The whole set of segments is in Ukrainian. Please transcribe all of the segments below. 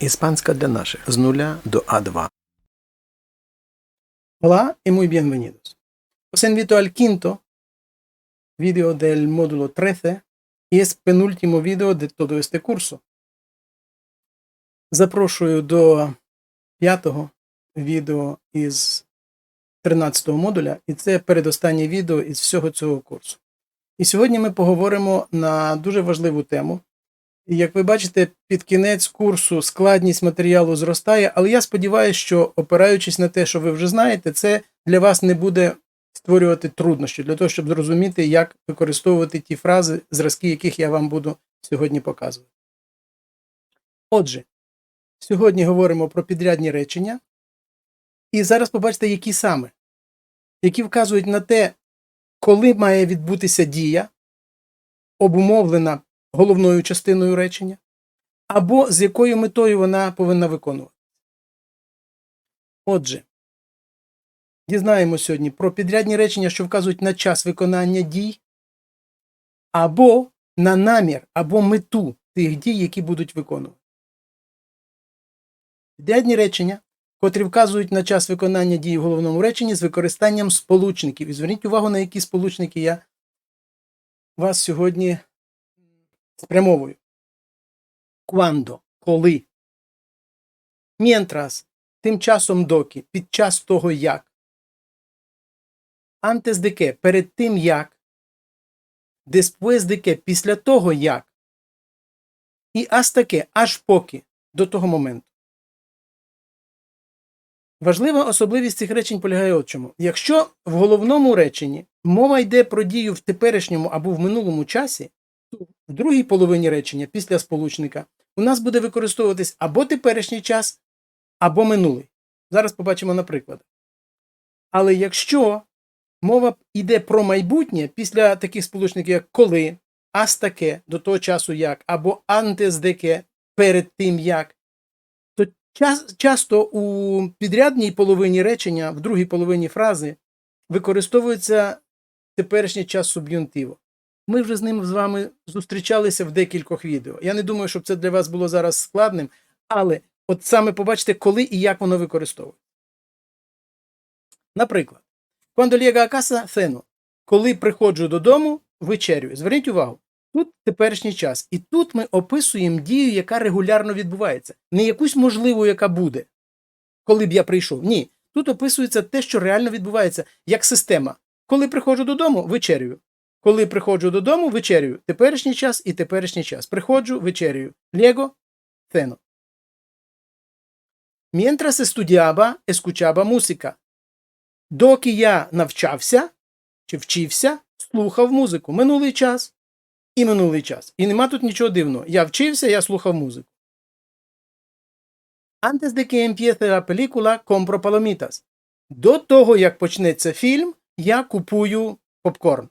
Іспанська для наших з нуля до А2. Hola y muy bienvenidos. Os invito al quinto vídeo del módulo 13 y es penúltimo vídeo de todo este curso. Запрошую до п'ятого відео із 13-го модуля, і це передостаннє відео із всього цього курсу. І сьогодні ми поговоримо на дуже важливу тему. І як ви бачите, під кінець курсу складність матеріалу зростає, але я сподіваюся, що опираючись на те, що ви вже знаєте, це для вас не буде створювати труднощі для того, щоб зрозуміти, як використовувати ті фрази, зразки яких я вам буду сьогодні показувати. Отже, сьогодні говоримо про підрядні речення, і зараз побачите, які саме, які вказують на те, коли має відбутися дія, обумовлена головною частиною речення, або з якою метою вона повинна виконувати. Отже, дізнаємо сьогодні про підрядні речення, що вказують на час виконання дій, або на намір, або мету тих дій, які будуть виконувати. Підрядні речення, котрі вказують на час виконання дій в головному реченні з використанням сполучників. І зверніть увагу, на які сполучники я вас сьогодні спрямовую. Quando – коли. Mientras – тим часом доки, під час того як. Antes de que – перед тим як. Después de que – після того як. І hasta que – аж поки, до того моменту. Важлива особливість цих речень полягає от чому. Якщо в головному реченні мова йде про дію в теперішньому або в минулому часі, в другій половині речення після сполучника у нас буде використовуватись або теперішній час, або минулий. Зараз побачимо на прикладах. Але якщо мова йде про майбутнє після таких сполучників, як коли, ас таке, до того часу як, або антес деке, перед тим як, то час, часто у підрядній половині речення, в другій половині фрази, використовується теперішній час суб'юнтиву. Ми вже з ним з вами зустрічалися в декількох відео. Я не думаю, щоб це для вас було зараз складним, але от саме побачите, коли і як воно використовується. Наприклад, a casa ceno, коли приходжу додому, вечерю. Зверніть увагу, тут теперішній час. І тут ми описуємо дію, яка регулярно відбувається. Не якусь можливу, яка буде, коли б я прийшов. Ні. Тут описується те, що реально відбувається, як система. Коли приходжу додому, вечерюю. Коли приходжу додому, вечерюю. Теперішній час і теперішній час. Приходжу, вечерюю. Лего, цено. Mientras estudiaba, escuchaba música. Доки я навчався чи вчився, слухав музику. Минулий час і минулий час. І нема тут нічого дивного. Я вчився, я слухав музику. Antes de que empiece la película, compro palomitas. До того, як почнеться фільм, я купую попкорн.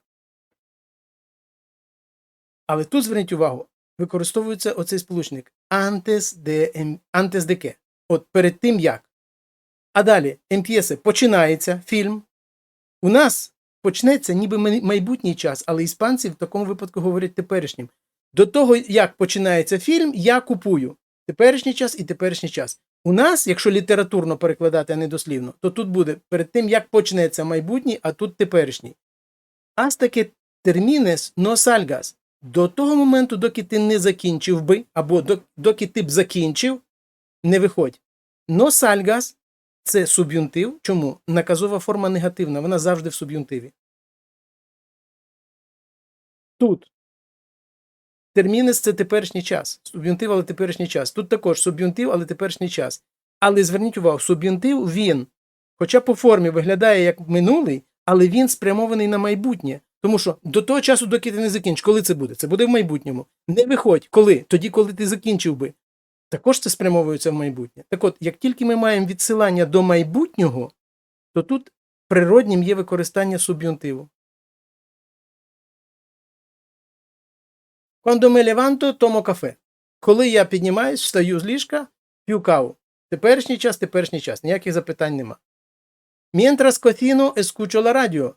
Але тут зверніть увагу, використовується оцей сполучник antes de, antes de que. От перед тим як. А далі empiece починається фільм. У нас почнеться ніби майбутній час, але іспанці в такому випадку говорять теперішнім. До того, як починається фільм, я купую теперішній час і теперішній час. У нас, якщо літературно перекладати, а не дослівно, то тут буде перед тим, як почнеться майбутній, а тут теперішній. Que termines no salgas. До того моменту, доки ти не закінчив би, або доки ти б закінчив, не виходь. No salgas – це суб'юнтив. Чому? Наказова форма негативна, вона завжди в суб'юнтиві. Тут термінес це теперішній час. Суб'юнтив, але теперішній час. Тут також суб'юнтив, але теперішній час. Але зверніть увагу, суб'юнтив він, хоча по формі виглядає як минулий, але він спрямований на майбутнє. Тому що до того часу, доки ти не закінчиш, коли це буде? Це буде в майбутньому. Не виходь, коли? Тоді, коли ти закінчив би. Також це спрямовується в майбутнє. Так от, як тільки ми маємо відсилання до майбутнього, то тут природнім є використання суб'юнтиву. Quando me levanto, tomo кафе. Коли я піднімаюсь, встаю з ліжка, п'ю каву. Теперішній час, теперішній час. Ніяких запитань нема. Mientras cocino, escucho la radio.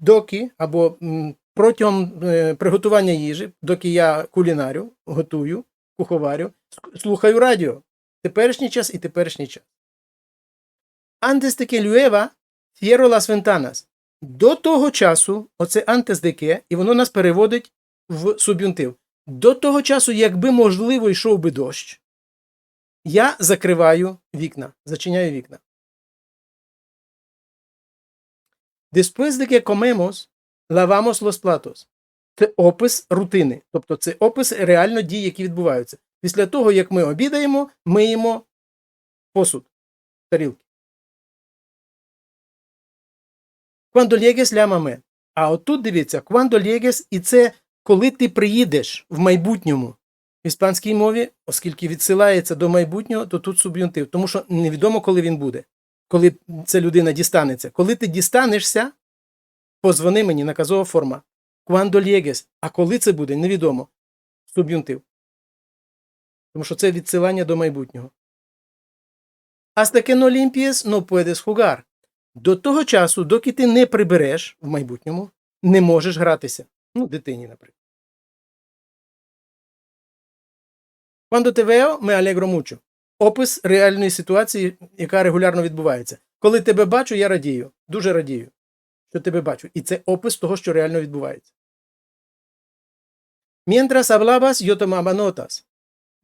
Доки або протягом е, приготування їжі, доки я кулінарю, готую, куховарю, слухаю радіо. Теперішній час і теперішній час. Antes de que llueva, cierro las. До того часу, оце antes de і воно нас переводить в суб'юнтив. До того часу, якби можливо йшов би дощ, я закриваю вікна, зачиняю вікна. Después de que comemos, lavamos los platos. Це опис рутини, тобто це опис реально дій, які відбуваються. Після того, як ми обідаємо, миємо посуд, тарілки. Cuando llegues, llámame. А отут дивіться, llegues, і це коли ти приїдеш в майбутньому. В іспанській мові, оскільки відсилається до майбутнього, то тут суб'юнтив, тому що невідомо, коли він буде, коли ця людина дістанеться. Коли ти дістанешся, позвони мені, наказова форма. Cuando llegues. А коли це буде, невідомо. Суб'юнтив. Тому що це відсилання до майбутнього. Hasta que no limpies, jugar. До того часу, доки ти не прибереш в майбутньому, не можеш гратися. Ну, дитині, наприклад. Cuando te veo, me alegro mucho. Опис реальної ситуації, яка регулярно відбувається. Коли тебе бачу, я радію. Дуже радію, що тебе бачу. І це опис того, що реально відбувається. Mientras hablabas, yo tomaba notas.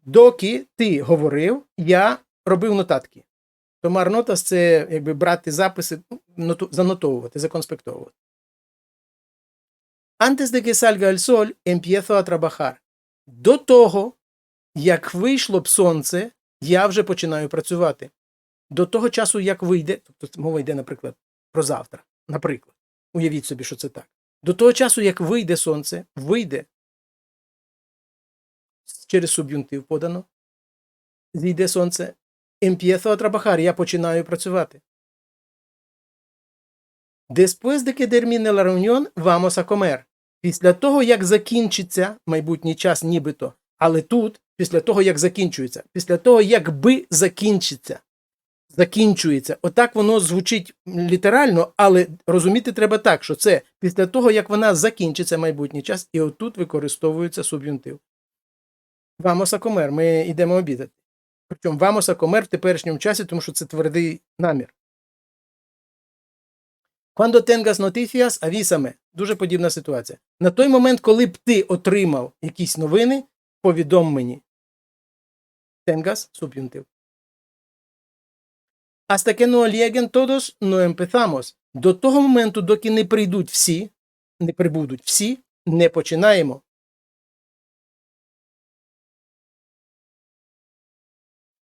Доки ти говорив, я робив нотатки. Томар нотас це якби брати записи, ну, ноту- занотовувати, законспектовувати. Antes de que salga el sol, empiezo a trabajar. До того, як вийшло б сонце, я вже починаю працювати. До того часу, як вийде, тобто мова йде, наприклад, про завтра. Наприклад, уявіть собі, що це так. До того часу, як вийде сонце, вийде через суб'юнтив подано, зійде сонце, a trabajar, я починаю працювати. Después de que termine la reunión, vamos a comer. Після того, як закінчиться майбутній час, нібито, але тут, після того, як закінчується, після того, якби закінчиться, закінчується. Отак воно звучить літерально, але розуміти треба так, що це після того, як вона закінчиться майбутній час, і отут використовується суб'юнтив. A comer, ми йдемо обідати. Причому a comer в теперішньому часі, тому що це твердий намір. Cuando tengas noticias, avísame. Дуже подібна ситуація. На той момент, коли б ти отримав якісь новини, повідом мені. Tengas, суб'юнтив. Hasta que no lleguen todos, no empezamos. До того моменту, доки не прийдуть всі, не прибудуть всі, не починаємо.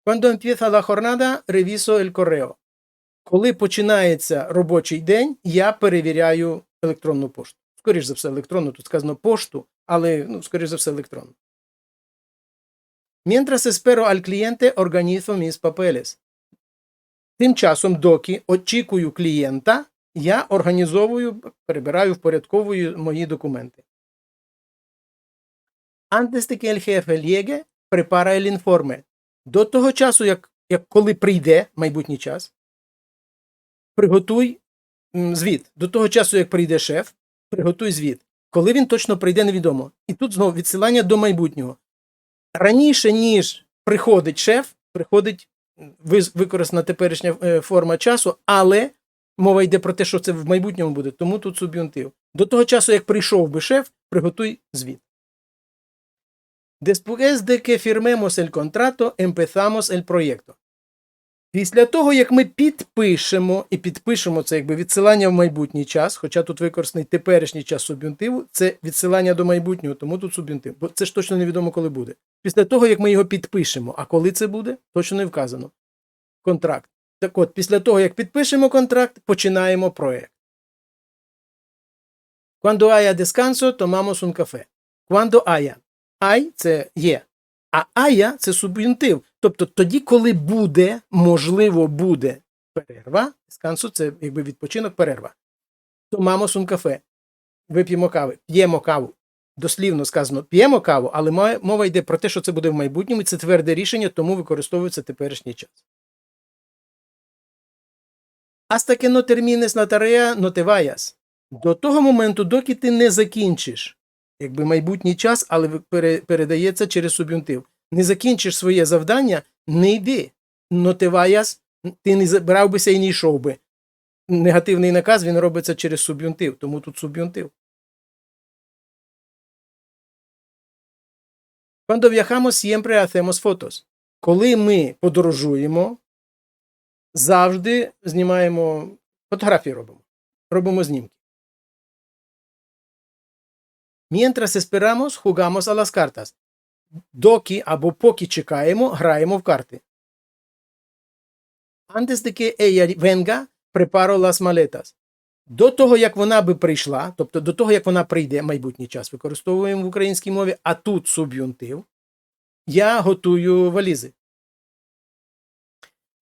Cuando empieza la jornada, reviso el correo. Коли починається робочий день, я перевіряю електронну пошту. Скоріше за все, електронну, тут сказано пошту, але, ну, скоріше за все, електронну. Mientras espero al cliente, organizo mis papeles. Тим часом, доки очікую клієнта, я організовую, перебираю, впорядковую мої документи. Antes de que el jefe llegue, prepara el informe. До того часу, як, як коли прийде майбутній час, приготуй звіт. До того часу, як прийде шеф, приготуй звіт. Коли він точно прийде, невідомо. І тут знову відсилання до майбутнього. Раніше, ніж приходить шеф, приходить використана теперішня е, форма часу, але мова йде про те, що це в майбутньому буде, тому тут суб'юнтив. До того часу, як прийшов би шеф, приготуй звіт. Después de que firmemos el contrato, empezamos el proyecto. Після того, як ми підпишемо, і підпишемо це якби відсилання в майбутній час, хоча тут використаний теперішній час суб'юнтиву, це відсилання до майбутнього, тому тут суб'юнтив. Бо це ж точно невідомо, коли буде. Після того, як ми його підпишемо, а коли це буде, точно не вказано. Контракт. Так от, після того, як підпишемо контракт, починаємо проект. Cuando haya descanso, tomamos un café. Cuando haya. Ай це є. А ая це суб'юнтив. Тобто тоді, коли буде, можливо, буде перерва, скансу це якби відпочинок, перерва. То мамо сун кафе. Вип'ємо кави, п'ємо каву. Дослівно сказано, п'ємо каву, але мова йде про те, що це буде в майбутньому, і це тверде рішення, тому використовується теперішній час. Tarea, no te vayas. До того моменту, доки ти не закінчиш якби майбутній час, але передається через суб'юнтив. не закінчиш своє завдання, не йди. Но ти ти не забрав бися і не йшов би. Негативний наказ він робиться через суб'юнтив, тому тут суб'юнтив. Cuando viajamos siempre hacemos fotos. Коли ми подорожуємо, завжди знімаємо фотографії робимо. Робимо знімки. Mientras esperamos, jugamos a las cartas. Доки або поки чекаємо, граємо в карти. Antes de que ella venga, preparo las maletas. До того, як вона би прийшла, тобто до того, як вона прийде, майбутній час використовуємо в українській мові, а тут суб'юнтив, я готую валізи.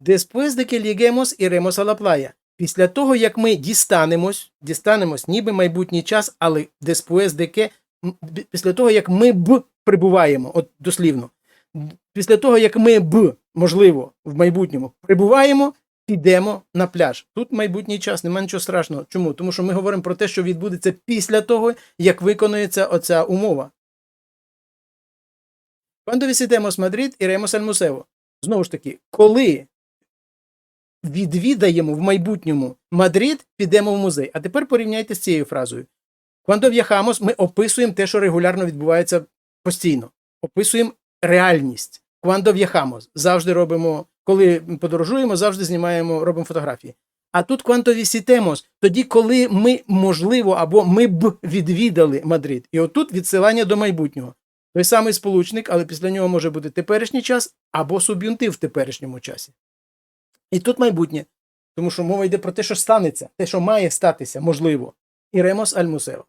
Después de que lleguemos, iremos a la playa. Після того, як ми дістанемось, дістанемось, ніби майбутній час, але м, б- після того, як ми б прибуваємо, от дослівно, після того, як ми б, можливо, в майбутньому прибуваємо, підемо на пляж. Тут майбутній час, немає нічого страшного. Чому? Тому що ми говоримо про те, що відбудеться після того, як виконується оця умова. Quando visitemos Madrid, iremos al museo. Знову ж таки, коли відвідаємо в майбутньому Мадрид, підемо в музей. А тепер порівняйте з цією фразою. Quando viajamos, ми описуємо те, що регулярно відбувається постійно. Описуємо реальність. Quando viajamos. Завжди робимо, коли подорожуємо, завжди знімаємо, робимо фотографії. А тут quando visitemos, тоді, коли ми, можливо, або ми б відвідали Мадрид. І отут відсилання до майбутнього. Той самий сполучник, але після нього може бути теперішній час або суб'юнтив в теперішньому часі. І тут майбутнє, тому що мова йде про те, що станеться, те, що має статися, можливо. Іремос аль мусео.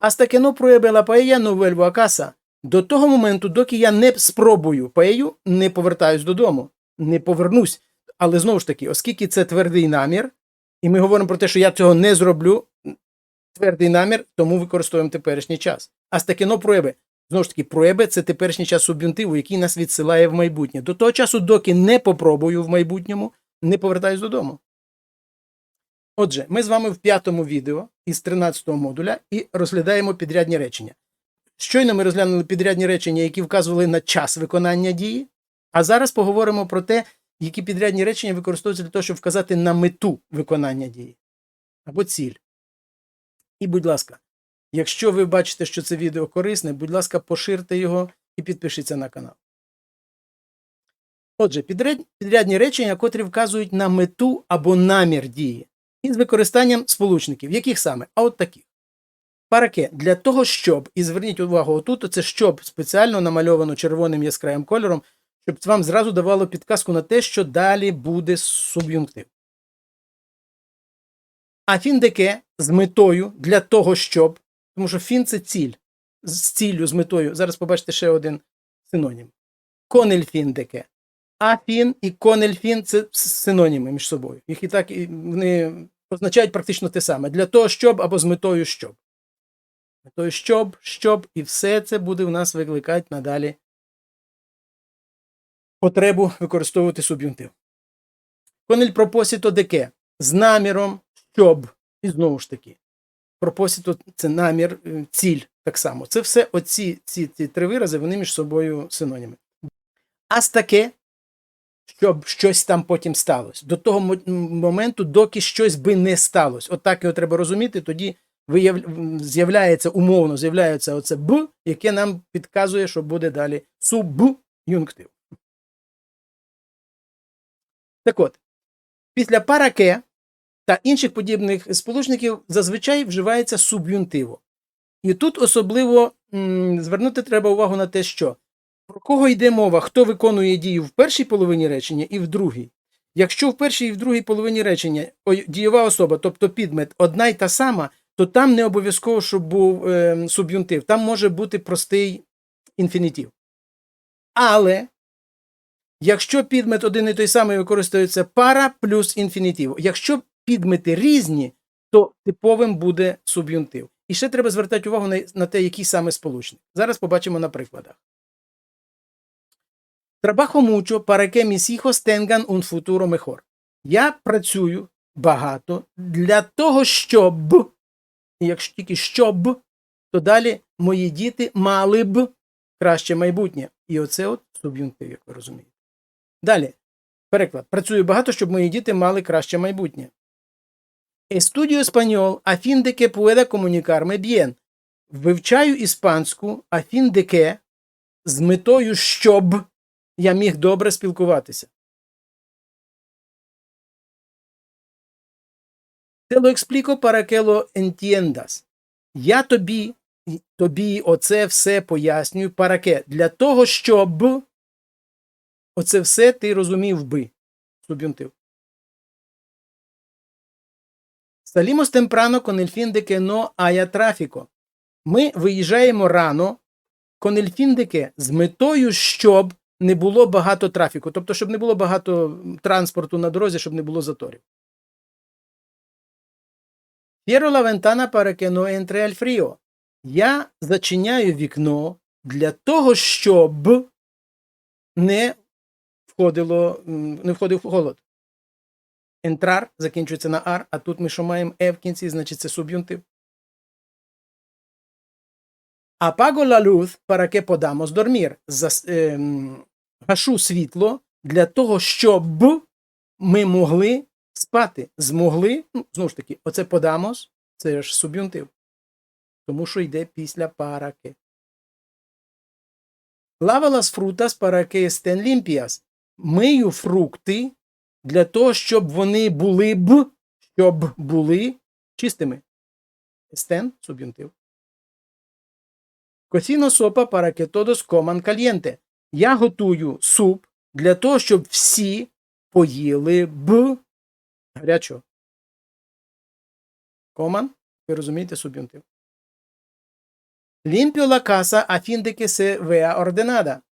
Hasta que no pruebe la. До того моменту, доки я не спробую паею, не повертаюсь додому, не повернусь. Але знову ж таки, оскільки це твердий намір, і ми говоримо про те, що я цього не зроблю, твердий намір, тому використовуємо теперішній час. No pruebe. Знову ж таки, проебе це теперішній час суб'юнтиву, який нас відсилає в майбутнє. До того часу, доки не попробую в майбутньому, не повертаюсь додому. Отже, ми з вами в п'ятому відео із 13 модуля і розглядаємо підрядні речення. Щойно ми розглянули підрядні речення, які вказували на час виконання дії, а зараз поговоримо про те, які підрядні речення використовуються для того, щоб вказати на мету виконання дії або ціль. І, будь ласка, Якщо ви бачите, що це відео корисне, будь ласка, поширте його і підпишіться на канал. Отже, підрядні речення, котрі вказують на мету або намір дії, із використанням сполучників. Яких саме? А от таких. Параке для того, щоб, і зверніть увагу отут, це щоб спеціально намальовано червоним яскравим кольором, щоб вам зразу давало підказку на те, що далі буде суб'юнктив. А фіндеке з метою для того, щоб тому що фін це ціль. З ціллю, з метою. Зараз побачите ще один синонім. Конельфіндеке. Афін і конельфін це синоніми між собою. Їх і так і вони означають практично те саме. Для того, щоб або з метою щоб. Метою щоб, щоб, і все це буде в нас викликати надалі потребу використовувати суб'юнтив. Конель пропосіто деке. З наміром, щоб. І знову ж таки пропосіто це намір, е, ціль так само. Це все оці ці, ці три вирази, вони між собою синоніми. Ас таке, щоб щось там потім сталося. До того моменту, доки щось би не сталося. От так його треба розуміти, тоді з'являється умовно, з'являється оце б, яке нам підказує, що буде далі суб'юнктив. Так от, після параке та інших подібних сполучників зазвичай вживається суб'юнтиво. І тут особливо м, звернути треба увагу на те, що про кого йде мова, хто виконує дію в першій половині речення і в другій. Якщо в першій і в другій половині речення дієва особа, тобто підмет, одна й та сама, то там не обов'язково, щоб був е, суб'юнтив, там може бути простий інфінітив. Але якщо підмет один і той самий використовується пара плюс інфінітив, якщо підмети різні, то типовим буде суб'юнтив. І ще треба звертати увагу на, на те, який саме сполучник. Зараз побачимо на прикладах. Trabajo mucho para que mis hijos tengan un. Я працюю багато для того, щоб, якщо тільки щоб, то далі мої діти мали б краще майбутнє. І оце от суб'юнктив, як ви розумієте. Далі. Переклад. Працюю багато, щоб мої діти мали краще майбутнє. Estudio español a fin de que pueda comunicarme bien. Вивчаю іспанську fin de que з метою, щоб я міг добре спілкуватися. Te lo explico para que lo entiendas. Я тобі, тобі оце все пояснюю para que. Для того, щоб оце все ти розумів би. Суб'юнтив. Salimos temprano con el fin de que no haya tráfico. Ми виїжджаємо рано con el fin de que з метою, щоб не було багато трафіку. Тобто, щоб не було багато транспорту на дорозі, щоб не було заторів. Cierro la ventana para que no entre el frío. Я зачиняю вікно для того, щоб не входило, не входив холод. Entrar закінчується на ар, а тут ми що маємо е в кінці, значить це суб'юнтив. Luz para que podamos dormir. Зас, ем, гашу світло для того, щоб ми могли спати. Змогли, ну, знову ж таки, оце подамос, це ж суб'юнтив. Тому що йде після las frutas para que estén limpias. Мию фрукти для того, щоб вони були б, щоб були чистими. Estén – суб'юнтив. Para que todos coman caliente. Я готую суп для того, щоб всі поїли б гарячого. Коман, ви розумієте суб'юнтив. A fin de que se vea ordenada.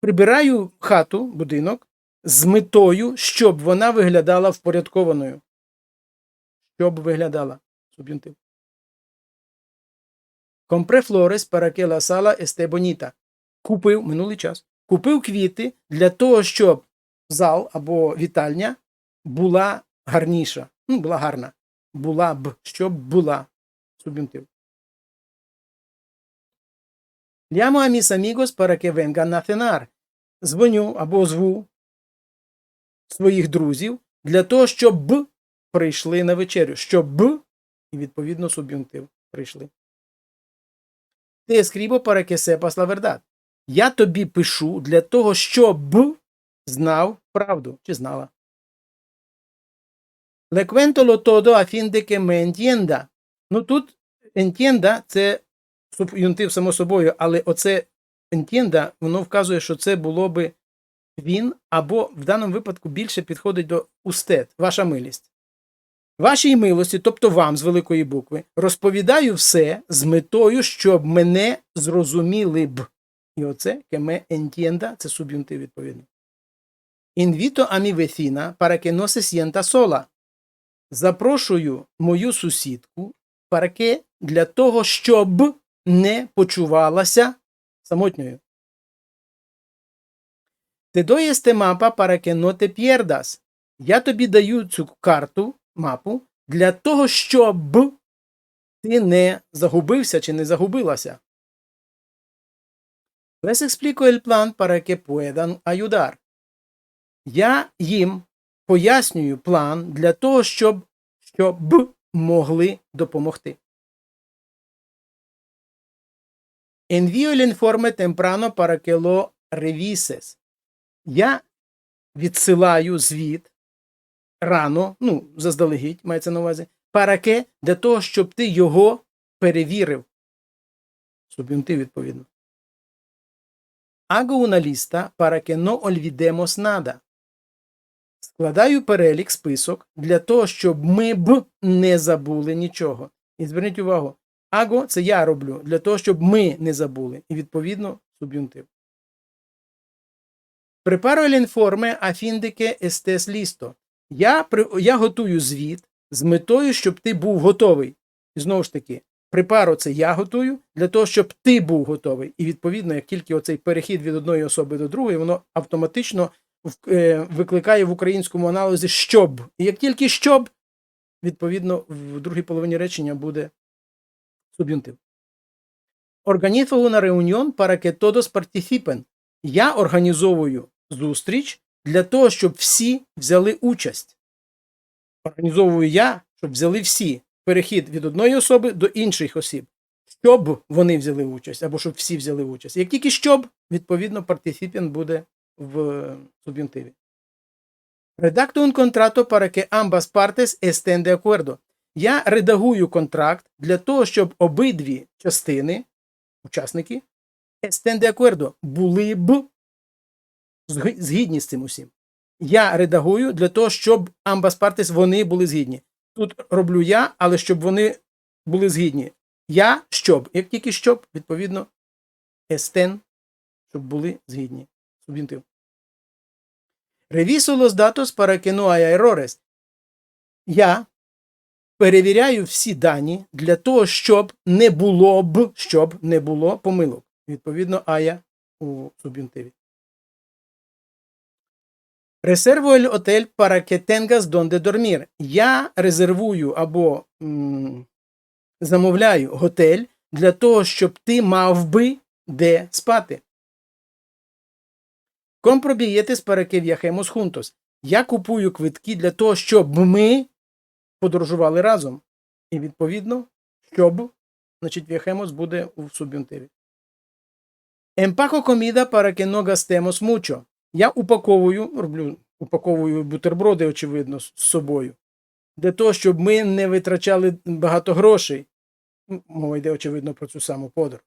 Прибираю хату, будинок, з метою, щоб вона виглядала впорядкованою. Щоб виглядала. Суб'юнтив. Que la sala esté bonita. Купив минулий час. Купив квіти для того, щоб зал або вітальня була гарніша. Ну, була гарна. Була б, щоб була. Суб'юнтив. Llamo a mis amigos para que vengan. Дзвоню або зву своїх друзів для того, щоб прийшли на вечерю. Щоб б, і відповідно суб'юнктив прийшли. Que sepas la verdad. Я тобі пишу для того, щоб знав правду чи знала. De que me entienda. Ну тут entienda – це суб'юнтив само собою, але оце entienda, воно вказує, що це було би він, або в даному випадку більше підходить до устет, ваша милість. Вашій милості, тобто вам з великої букви, розповідаю все з метою, щоб мене зрозуміли б. І оце кеме entienda, це суб'юнтив відповідний. Que no se sienta sola. Запрошую мою сусідку que для того, щоб не почувалася самотньою. Te doy este mapa para que no te pierdas. Я тобі даю цю карту, мапу, для того, щоб ти не загубився чи не загубилася. Les explico el plan para que puedan ayudar. Я їм пояснюю план для того, щоб, щоб могли допомогти. Envío el informe temprano para que lo revises. Я відсилаю звіт рано, ну, заздалегідь, мається на увазі, параке для того, щоб ти його перевірив. Суб'юнтив, відповідно. Hago una lista para que. Складаю перелік, список для того, щоб ми б не забули нічого. І зверніть увагу, аго це я роблю для того, щоб ми не забули. І відповідно суб'юнтив. Preparo el informe a fin de que estés listo. Я, я готую звіт з метою, щоб ти був готовий. І знову ж таки, припаро це я готую для того, щоб ти був готовий. І відповідно, як тільки оцей перехід від одної особи до другої, воно автоматично е, викликає в українському аналізі щоб. І як тільки щоб, відповідно, в другій половині речення буде суб'юнтив. Una reunión para que todos participen. Я організовую зустріч для того, щоб всі взяли участь. Організовую я, щоб взяли всі. Перехід від одної особи до інших осіб. Щоб вони взяли участь, або щоб всі взяли участь. Як тільки щоб, відповідно, партиципієнт буде в суб'юнктиві. Redacto un contrato para que ambas partes estén de acuerdo. Я редагую контракт для того, щоб обидві частини, учасники, estén de acuerdo, були б згідні з цим усім. Я редагую для того, щоб ambas partes вони були згідні. Тут роблю я, але щоб вони були згідні. Я щоб. Як тільки щоб, відповідно, estén, щоб були згідні. Суб'юнктив. Reviso los datos para que. Я перевіряю всі дані для того, щоб не було б, щоб не було помилок. Відповідно, ая у суб'юнктиві. Reservo el hotel para que tengas donde dormir. Я резервую або м, замовляю готель для того, щоб ти мав би де спати. Compro billetes para que viajemos juntos. Я купую квитки для того, щоб ми подорожували разом. І відповідно, щоб, значить, viajemos буде у суб'юнктиві. Empaco comida para que no gastemos mucho. Я упаковую, роблю, упаковую бутерброди, очевидно, з собою. Для того, щоб ми не витрачали багато грошей. Мова йде, очевидно, про цю саму подорож.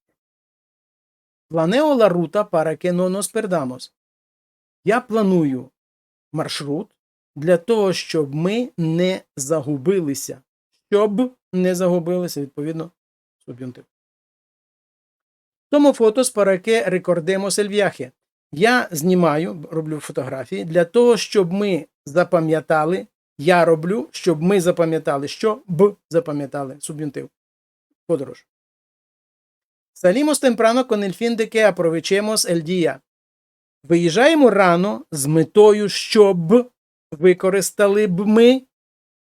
Planeo la ruta para que. Я планую маршрут для того, щоб ми не загубилися. Щоб не загубилися, відповідно, суб'юнктив. Тому para que recordemos el viaje. Я знімаю, роблю фотографії для того, щоб ми запам'ятали. Я роблю, щоб ми запам'ятали, що б запам'ятали. Суб'юнктив. Подорож. Salimos temprano con el fin. Виїжджаємо рано з метою, щоб використали б ми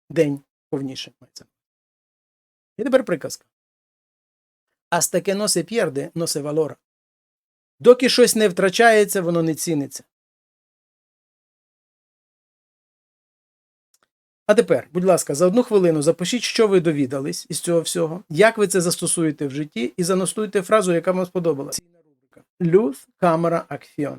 день повніше. І тепер приказка. Hasta que no se pierde, no. Доки щось не втрачається, воно не ціниться. А тепер, будь ласка, за одну хвилину запишіть, що ви довідались із цього всього, як ви це застосуєте в житті, і заностуйте фразу, яка вам сподобалася. Luz, cámara, acción.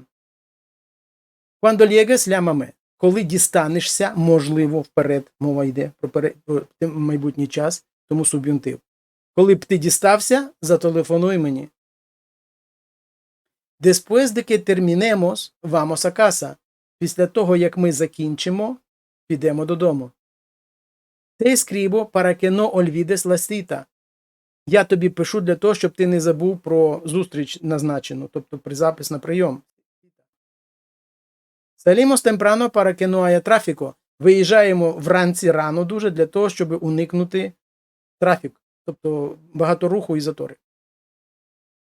Cuando llegues, llámame. Коли дістанешся, можливо, вперед, мова йде про, пере, про майбутній час, тому суб'юнктив. Коли б ти дістався, зателефонуй мені. Después de que terminemos, vamos a casa. Після того, як ми закінчимо, підемо додому. Te escribo para que no olvides la cita. Я тобі пишу для того, щоб ти не забув про зустріч назначену, тобто при запис на прийом. Salimos temprano para que no haya tráfico. Виїжджаємо вранці рано дуже для того, щоб уникнути трафік, тобто багато руху і затори.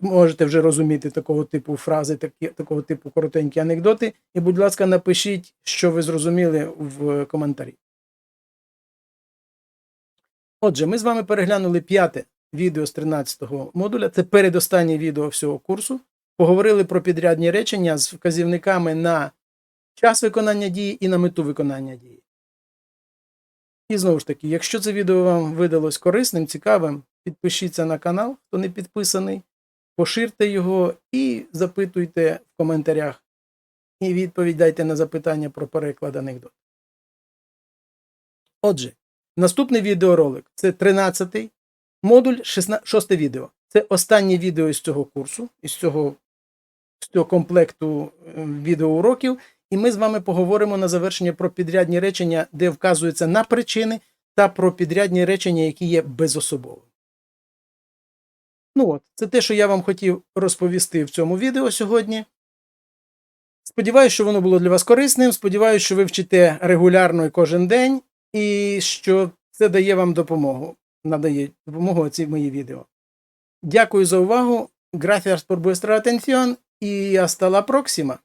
можете вже розуміти такого типу фрази, такі, такого типу коротенькі анекдоти. І, будь ласка, напишіть, що ви зрозуміли в коментарі. Отже, ми з вами переглянули п'яте відео з 13-го модуля. Це передостаннє відео всього курсу. Поговорили про підрядні речення з вказівниками на час виконання дії і на мету виконання дії. І знову ж таки, якщо це відео вам видалось корисним, цікавим, підпишіться на канал, хто не підписаний, поширте його і запитуйте в коментарях. І відповідь дайте на запитання про переклад анекдот. Отже, наступний відеоролик це 13-й модуль, 6 відео. Це останнє відео із цього курсу, із цього, з цього комплекту е, відеоуроків. І ми з вами поговоримо на завершення про підрядні речення, де вказується на причини, та про підрядні речення, які є безособовими. Ну от, це те, що я вам хотів розповісти в цьому відео сьогодні. Сподіваюся, що воно було для вас корисним. Сподіваюся, що ви вчите регулярно і кожен день, і що це дає вам допомогу. Надає допомогу ці мої відео. Дякую за увагу. Gracias por vuestra atención y hasta la próxima.